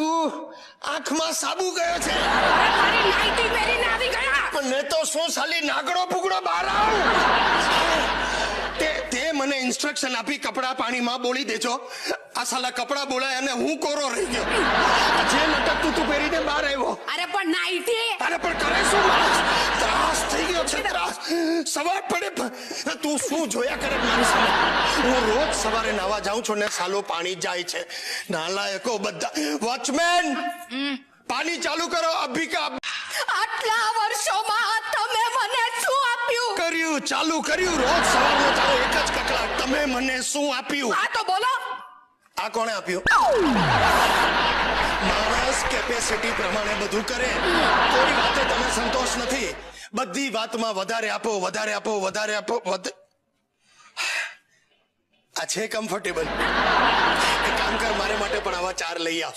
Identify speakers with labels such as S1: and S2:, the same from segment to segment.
S1: સાબુ? આંખમાં સાબુ ગયો છે.
S2: મારી નાઈટી પહેરીને આવી ગયા?
S1: પણ તો શું સાલી નાગડો પુગડો બહાર આવ? તે તે મને ઇન્સ્ટ્રક્શન આપી કપડા પાણીમાં બોલી દેજો. આ સાલા કપડા બોલાય અને હું કોરો રહી ગયો. જે લટકતું તું પહેરીને બહાર આવ્યો.
S2: અરે પણ નાઈટી?
S1: અરે પણ કરે શું ત્રાસ થઈ ગયો છે ત્રાસ. સવાર પડે તું શું જોયા કરે મારી સામે? હું રોજ સવારે નાવા જાઉં છું ને સાલો પાણી જાય છે. નાલાયકો બધા વોચમેન પાણી ચાલુ કરો અભિકા
S2: આટલા વર્ષોમાં તમે મને શું આપ્યું?
S1: કર્યું ચાલુ કર્યું. રોજ સવારે તારો એક જ કકળાટ. તમે મને શું આપ્યું?
S2: આ તો બોલો.
S1: આ કોણે આપ્યું? માણસ કેપેસિટી પ્રમાણે બધું કરે. કોઈ વાતે તમે સંતોષ નથી. બધી વાતમાં વધારે આપો વધારે આપો વધારે આપો આ છે કમ્ફર્ટેબલ એક કામ કર મારે માટે પણ આવા ચાર લઈ આવ.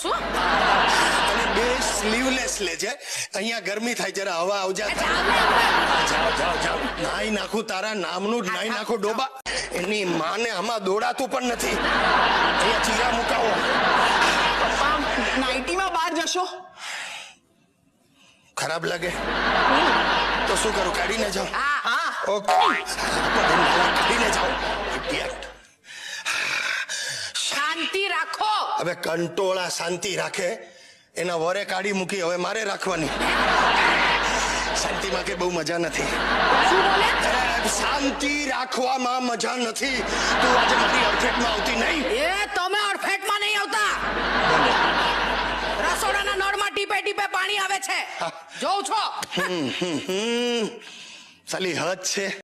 S1: અને બે સ્લીવલેસ લેજે. અહીંયા ગરમી થાય જરા હવા આવજા. જાઓ જાઓ જાઓ. નાઈ નાખું તારા નામનું જ નાઈ નાખું ડોબા. એની માને આમાં દોડાતું પણ નથી. અહીંયા ચીરા મુકાવો.
S3: નાઇટીમાં બહાર જશો?
S1: ખરાબ લાગે. તો શું કરું કાઢીને જાઓ
S2: હા.
S3: હા.
S1: ઓકે કાઢીને જાઓ Idiot.
S2: શાંતિ રાખો
S1: હવે કંટોળા શાંતિ રાખે એના વરે કાઢી મૂકી હવે મારે રાખવાની. શાંતિમાં કે બહુ મજા નથી. શાંતિ રાખવામાં મજા નથી. તું આજે મારી અડફેટમાં આવતી નહીં.
S2: એ તમે અડફેટમાં નહીં આવતા. રસોડાના નળમાં ટીપે ટીપે પાણી આવે છે. જોઉં છો.
S1: સાલી હદ છે.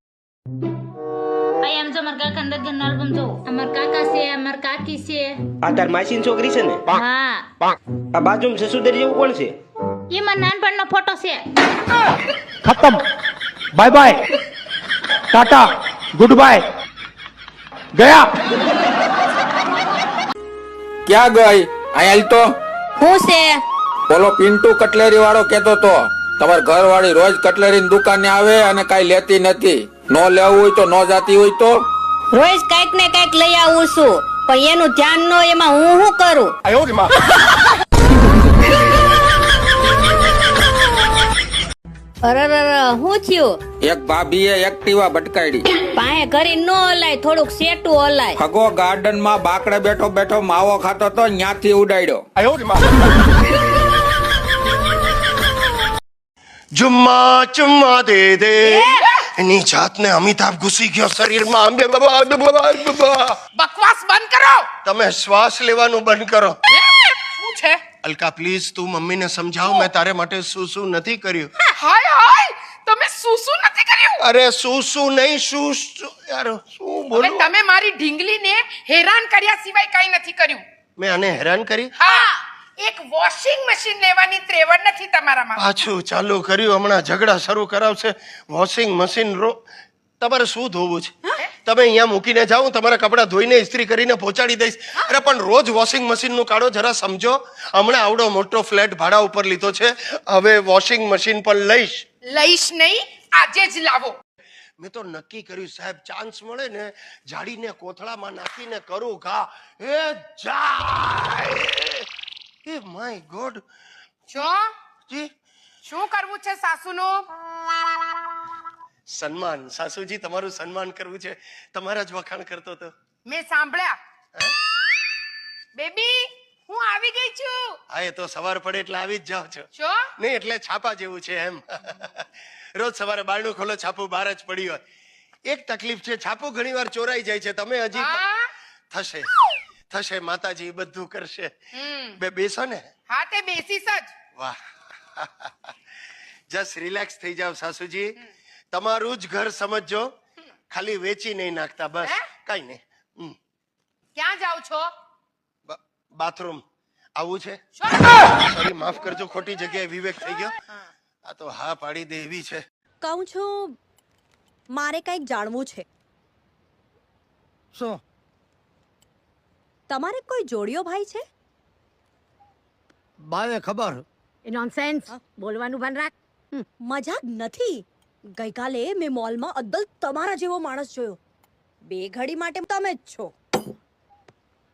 S4: ગુડ બાય ગયા.
S5: ક્યાં ગઈ? આયલ તો?
S6: હું છે?
S5: બોલો પિન્ટુ કટલેરી વાળો કેતો તો તમાર ઘરવાળી રોજ કટલેરી દુકાને આવે અને કાઈ લેતી નથી. નો લેવું હોય તો નો જાતી હોય તો?
S6: રોજ કંઈક ને કંઈક લઈ આવું છું પણ એનું ધ્યાન નો એમાં હું શું કરું? અરે હું થયું?
S5: એક ભાભીએ એક્ટિવા ભટકાડી
S6: પાહે કરી નો હલાય થોડુંક સેટું હલાય.
S5: ખગો ગાર્ડનમાં બાકડે બેઠો બેઠો માવો ખાતો તો ન્યાથી ઉડાડ્યો.
S1: જુમ્મા ચુમ્મા દે દે. એની જાતને અમિતાભ ઘૂસી ગયો શરીરમાં.
S2: બકવાસ બંધ કરો.
S1: તમે શ્વાસ લેવાનું બંધ કરો.
S2: શું છે?
S1: અલકા પ્લીઝ તું મમ્મીને સમજાવ મેં તારે માટે શું શું નથી કર્યું.
S2: હાય હાય તમે શું શું નથી કર્યું?
S1: અરે શું શું નહીં શું શું? યાર શું બોલું?
S2: તમે મારી ઢીંગલીને હેરાન કર્યા સિવાય કંઈ નથી કર્યું.
S1: મેં આને હેરાન કરી?
S2: હા. એક વોશિંગ મશીન લેવાની ત્રેવડ નથી તમારામાં.
S1: પાછું ચાલુ કર્યું હમણાં ઝઘડા શરૂ કરાવશે. વોશિંગ મશીન રો તમારે શું ધોવું છે? તમે અહીંયા મૂકીને જાઓ તમારા કપડાં ધોઈને ઇસ્ત્રી કરીને પહોંચાડી દઈશ. અરે પણ રોજ વોશિંગ મશીનનું કાઢો જરા સમજો. હમણાં આવડો મોટો ફ્લેટ ભાડા ઉપર લીધો છે. હવે વોશિંગ મશીન પણ લઈશ.
S2: લઈશ નહીં આજે જ લાવો.
S1: મેં તો નક્કી કર્યું સાહેબ ચાન્સ મળે ને જાડીને કોથળામાં નાખીને કરું ઘા. એ જાય! એ માય ગોડ.
S2: જો?
S1: જી.
S2: શું કરવું છે સાસુનું?
S1: સન્માન. સાસુજી તમારું સન્માન કરવું છે. તમારા જ વખાણ કરતો તો
S2: મેં સાંભળ્યા. બેબી હું આવી ગઈ છું.
S1: હા એ તો સવાર પડે એટલે આવી જ જાવ છો.
S2: છો
S1: નહીં એટલે છાપા જેવું છે એમ. રોજ સવારે બારણું ખોલો છાપું બહાર જ પડી હોય. એક તકલીફ છે છાપું ઘણીવાર ચોરાઈ જાય છે. તમે હજી થશે. થશે માતાજી બધું કરશે. બે બેસો ને?
S2: હા તે બેસીશ જ.
S1: વાહ. જસ્ટ રિલેક્સ થઈ જાવ સાસુજી. તમારું જ ઘર સમજજો. ખાલી વેચી નહીં નાખતા બસ.
S2: હે?
S1: કઈ નહીં. હમ.
S2: ક્યાં જાવ છો?
S1: બાથરૂમ. આવું છે? સોરી માફ કરજો ખોટી જગ્યાએ વિવેક થઈ ગયો. આ તો હા પાડી દે એવી છે.
S7: કહું છું મારે કંઈક જાણવું છે.
S4: શું?
S7: તમારે કોઈ જોડિયો ભાઈ છે?
S4: બાને ખબર.
S6: નોનસેન્સ બોલવાનું ભાન રાખ.
S7: મજાક નથી. ગઈકાલે મેં મોલમાં અદ્દલ તમારા જેવો માણસ જોયો. બે ઘડી માટે તમે જ છો.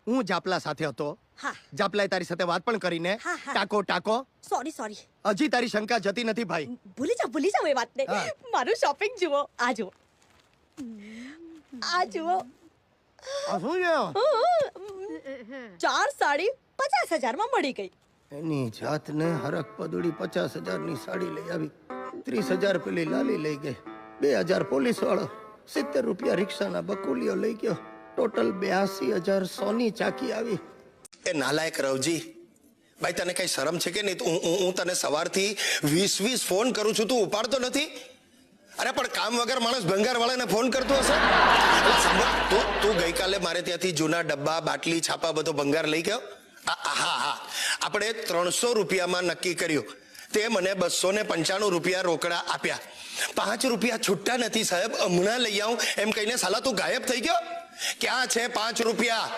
S4: હું જાપલા સાથે હતો.
S7: હા.
S1: જાપલાએ તારી સાથે વાત પણ કરીને
S7: હા, હા.
S1: ટાકો ટાકો.
S7: સોરી સોરી
S1: હજી તારી શંકા જતી નથી ભાઈ.
S7: ભૂલી જાઓ ભૂલી જાઓ એ વાતને.
S1: હા.
S7: મારું શોપિંગ જુઓ. આ જુઓ. આ જુઓ.
S1: આ શું છે?
S7: ચાર સાડી પચાસ હજારમાં મળી ગઈ.
S1: એની જાતને હરક પદુડી પચાસ હજારની સાડી લઈ આવી. ત્રીસ હજાર પેલી લાલી લઈ ગઈ. બે હજાર પોલીસ વાળો સિત્તેર રૂપિયા રિક્ષાના બકુલીઓ લઈ ગયો. ટોટલ બ્યાસી હજાર સોની ચાકી આવી. એ નાલાયક રવજી ભાઈ તને કઈ શરમ છે કે નહીં? હું હું- હું તને સવારથી વીસ વીસ ફોન કરું છું તું ઉપાડતો નથી? કામ વગર માણસ ભંગાર વાળાને ફોન કરતો હશે? તું તું ગઈકાલે મારે ત્યાંથી જૂના ડબ્બા, બાટલી, છાપા બધો ભંગાર લઈ ગયો? હા હા. આપણે ત્રણસો રૂપિયામાં નક્કી કર્યું. તે મને બસો ને પંચાણું રૂપિયા રોકડા આપ્યા. પાંચ રૂપિયા છૂટતા નથી, સાહેબ. હમણાં લઈ આવું. એમ કહીને, સાલા, તું ગાયબ થઈ ગયો? ક્યાં છે પાંચ રૂપિયા?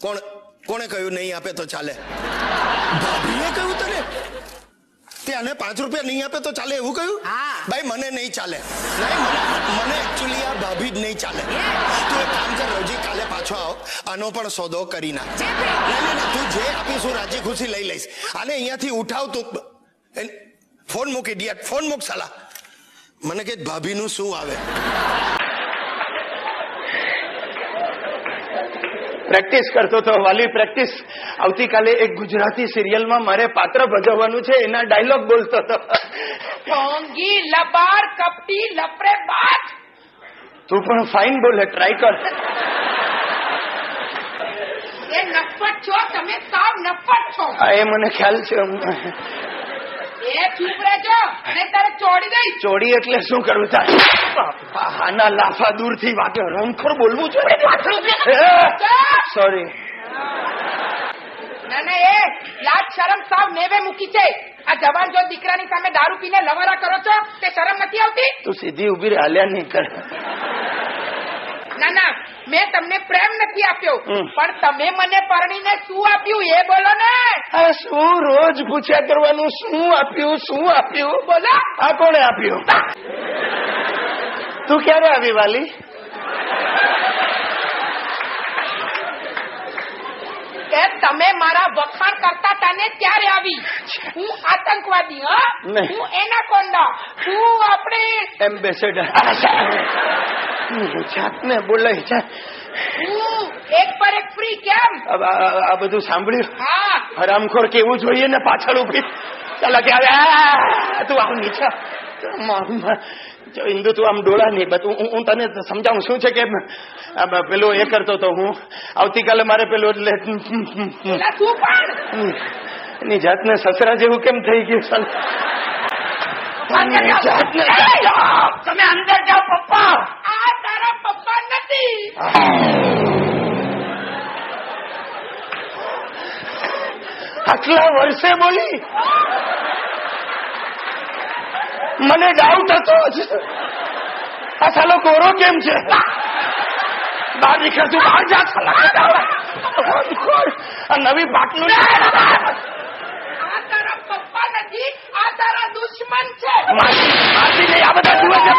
S1: કોણ, કોણે કહ્યું, નહીં આપે તો ચાલે. ભાભીએ કહ્યું તને? તે આને પાંચ રૂપિયા નહીં આપે તો ચાલે એવું કહ્યું?
S3: હા.
S1: ભાઈ મને નહીં ચાલે. મને એકચ્યુઅલી આ ભાભી જ નહીં ચાલે. તું એક કામ કર રવજી કાલે પાછો આવ. આનો પણ સોદો કરી નહીં, તું જે આપીશું રાજી ખુશી લઈ લઈશ. આને અહીંયાથી ઉઠાવ તું. ફોન મૂકી ડિયા ફોન મૂક સાલા. મને કે ભાભીનું શું આવે?
S4: પ્રેક્ટિસ કરતો તો વાલી પ્રેક્ટિસ. આવતીકાલે એક ગુજરાતી સિરિયલમાં મારે પાત્ર ભજવવાનું છે એના ડાયલોગ બોલતો હતો.
S2: લપાર લબાર કપટી લપરે બાજ.
S4: તું પણ ફાઇન બોલે ટ્રાય કર.
S2: એ નફટ છો તમે સાવ નફટ છો.
S4: એ મને ખ્યાલ છે
S2: એ ચૂપ રહેજો. અને તારે ચોડી
S4: એટલે શું કરવું થાય આના લાફા દૂરથી વાગે. રમખોર બોલવું જોઈએ સોરી
S2: ના ના એ લાજ શરમ સાવ નેવે મૂકી છે. આ જવાન જો દીકરાની સામે દારૂ પીને લવારા કરો છો તે શરમ નથી આવતી?
S4: તું સીધી ઊભી હાલ્યા નહીં કર.
S2: ના ના મેં તમને પ્રેમ નથી આપ્યો. પણ તમે મને પરણીને શું આપ્યું? એ બોલો ને.
S4: શું રોજ પૂછ્યા કરવાનું શું આપ્યું શું આપ્યું?
S2: બોલો.
S4: આ કોણે આપ્યું? તું ક્યારે આવી વાલી?
S2: કે તમે મારા વખાણ કરતા તને ત્યારે આવી? હું આતંકવાદી હા? હું એના એનાકોન્ડા. હું આપણે
S4: એમ્બેસેડર જાતને બોલાય છે.
S2: એક પર એક ફ્રી કેમ?
S4: આ- બધું સાંભળ્યું?
S2: હા.
S4: હરામખોર કેવું જોઈએ ને પાછળ ઊભી ચાલ કે આવે તું આમ નીચે ઇન્દુ તું આમ ડોળા નહીં બસ હું તને સમજાવું શું છે કે પેલો એ કરતો તો હું આવતીકાલે મારે પેલો એની જાતને સસરા જેવું કેમ થઈ ગયું?
S2: એ! તમે અંદર જાઓ પપ્પા. નથી
S4: આટલા વર્ષે બોલી? મને ડાઉટ હતો જ. આ સાલો કોરો કેમ છે? બહાર નીકળ તું બહાર જા આ નવી પાટલું
S2: આ તારા દુશ્મન છે.
S4: માસી માસી નહીં, આ બધા જુએ છે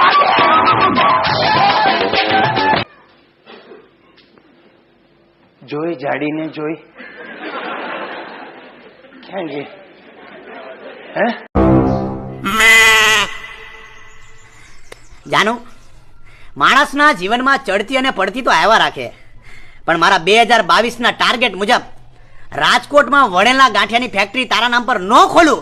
S4: જોઈ, જાડીને જોઈ. ક્યાં ગઈ? હે?
S8: જાનું, માણસના જીવનમાં ચડતી અને પડતી તો આવ્યા રાખે. પણ મારા બે હજાર બાવીસના ટાર્ગેટ મુજબ રાજકોટમાં વણેલા ગાંઠિયાની ફેક્ટરી તારા નામ પર ન ખોલું,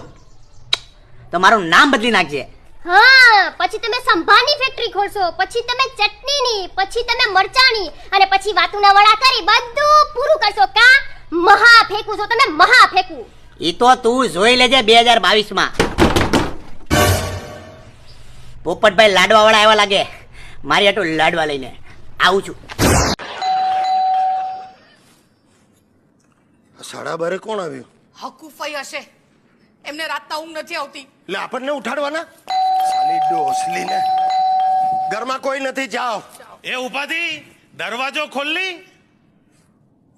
S8: તો મારું નામ બદલી નાખજે.
S9: હા પછી તમે સંભારની ફેક્ટરી ખોલશો પછી તમે ચટણીની પછી તમે મરચાની અને પછી વાતુના વડા કરી બધું પૂરું કરશો. કા? મહા ફેંકું છો તમે મહા ફેંકું.
S8: ઈ તો તું જોઈ લેજે 2022 માં પોપટભાઈ લાડવા વાળા આવ્યા લાગે. મારી હાટું લાડવા લઈને આવું છું.
S1: સાડા બારે કોણ આવ્યું?
S3: હકુફાઈ હશે. એમને રાતના ઊંઘ નથી આવતી.
S1: એટલે આપણને ઉઠાડવાના? સાલી ડોસલીને ઘરમાં કોઈ નથી જાઓ.
S10: એ ઉપાધિ? દરવાજો ખોલની?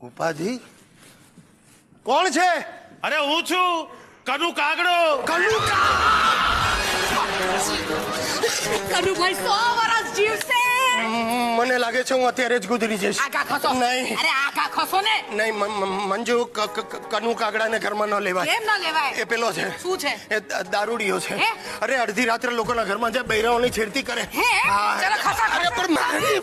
S1: ઉપાધિ? કોણ છે?
S10: અરે હું છું. કનુ કાગડો.
S3: કનુભાઈ સો વર્ષ જીવશે.
S1: મને લાગે છે હું અત્યારે જ ગુજરી જઈશ.
S3: આગા ખસો.
S1: નહીં.
S3: અરે આગા ખસો ને.
S1: નહીં મંજુ કનુ કાગડાને ઘરમાં ન લેવાય.
S3: કેમ ન લેવાય?
S1: એ પેલો છે.
S3: શું છે?
S1: એ દારૂડીયો છે. અરે અડધી રાત્રે લોકોના ઘરમાં જાય બૈરાઓની છેડતી કરે.
S3: હે? ચાલો ખસા,
S1: અરે પણ મારી